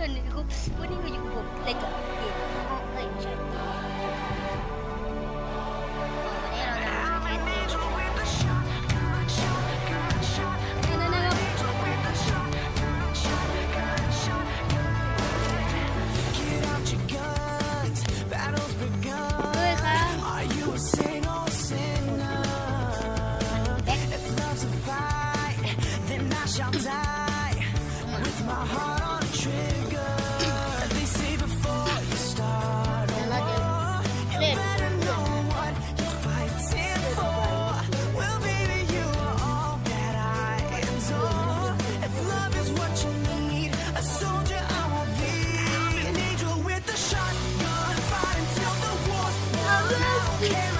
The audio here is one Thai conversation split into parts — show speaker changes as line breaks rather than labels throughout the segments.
พื่อนในคุกวันนี้มาอยู่กับผมเล่นกับ เ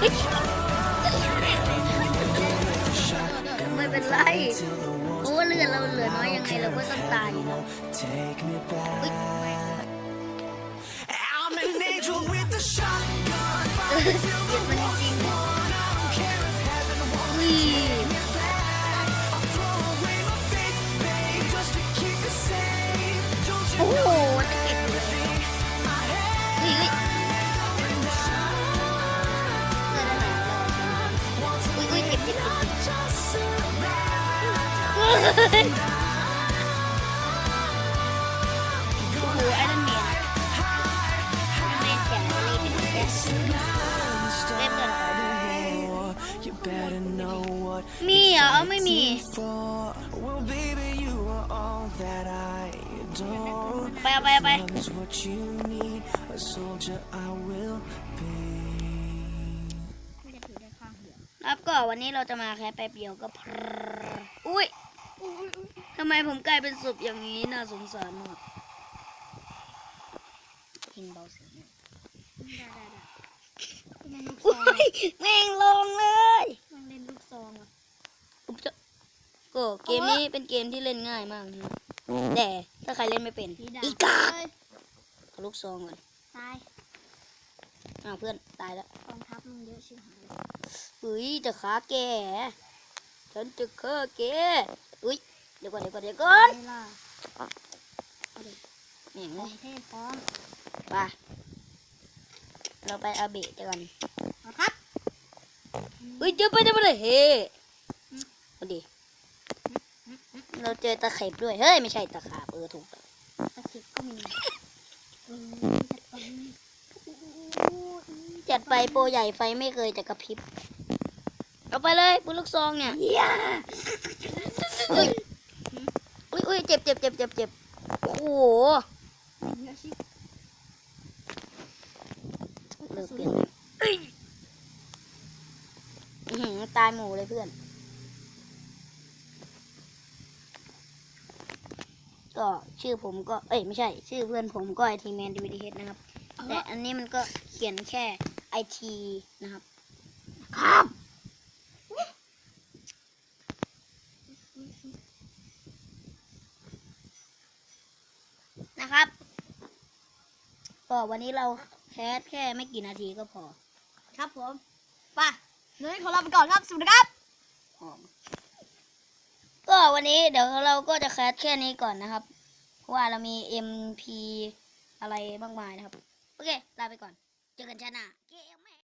ไม่เป็นไรเพราะว่าเลือดเราเหลือน้อยยังไงเราก็ต้องตายอยู่แล้ว
Take me
โอ้โหไอ้นั่นเมียแม่แก่เลยเป็นแก่เล่นก่อนมีเหรอไม่มี ไปไปไปครับก็วันนี้เราจะมาแค่แป๊บเดียวก็พรอุ้ย ทำไมผมกลายเป็นศพอย่างนี้น่าสงสารมากพิงเบาเสียงหน่อยอุ้ยแม่งลงเลย
มันเล่นลูกซองอะ
อุ๊บจะก็เกมนี้เป็นเกมที่เล่นง่ายมากนะแต่ถ้าใครเล่นไม่เป็น
ผีดา
อีกา
เอ้ย
เอาลูกซองก่อน
ตาย
อ้าวเพื่อนตายแล้ว
กองทัพมึงเยอะชิบหายเลย
เฮ้ยจะขาแกฉันจะฆ่าแก อุ้ยเดี๋ยวก่อนเดี๋ยวก่อนเดี๋ยวก่อน
ไปล่ะ
แม่ง
ข
เล
อยงเทพพร้อม
ไปเราไปอาเบะกัน
เอาครับ
เฮ้ยเจอไปได้มาเลยเฮ้เอาดิเราเจอตะเข็บด้วย เฮ้ย ไม่ใช่ตะขาบเออถูกแล้ว
ตะเข็บก็มีเออจัดไป
จัดไปโปรใหญ่ไฟไม่เคยจะกระพริบ เอาไปเลยปืนลูกซองเนี่ยอุ้ย อุ้ยอุ้ยเจ็บเจ็บเจ็บเจ็บเจ็บโอ้โห
เยอะชิบ
เลิกเปลี่ยนเลยอื้อหือตายหมู่เลยเพื่อน ก็ชื่อผมก็ เอ้ยไม่ใช่ ชื่อเพื่อนผมก็ไอทีแมนดีวีดีเฮดนะครับ แต่อันนี้มันก็เขียนแค่ไอทีนะครับ
ครับ
นะครับ ก็วันนี้เราแคสแค่ไม่กี่นาทีก็พอ
ครับผมไปเนื้อขอลาไปก่อนครับสวัสดีครับ
หอมก็วันนี้เดี๋ยวเราก็จะแคสแค่นี้ก่อนนะครับ เพราะว่าเรามี MP อะไรมากมายนะครับ โอเค ลาไปก่อน เจอกันชาติหน้า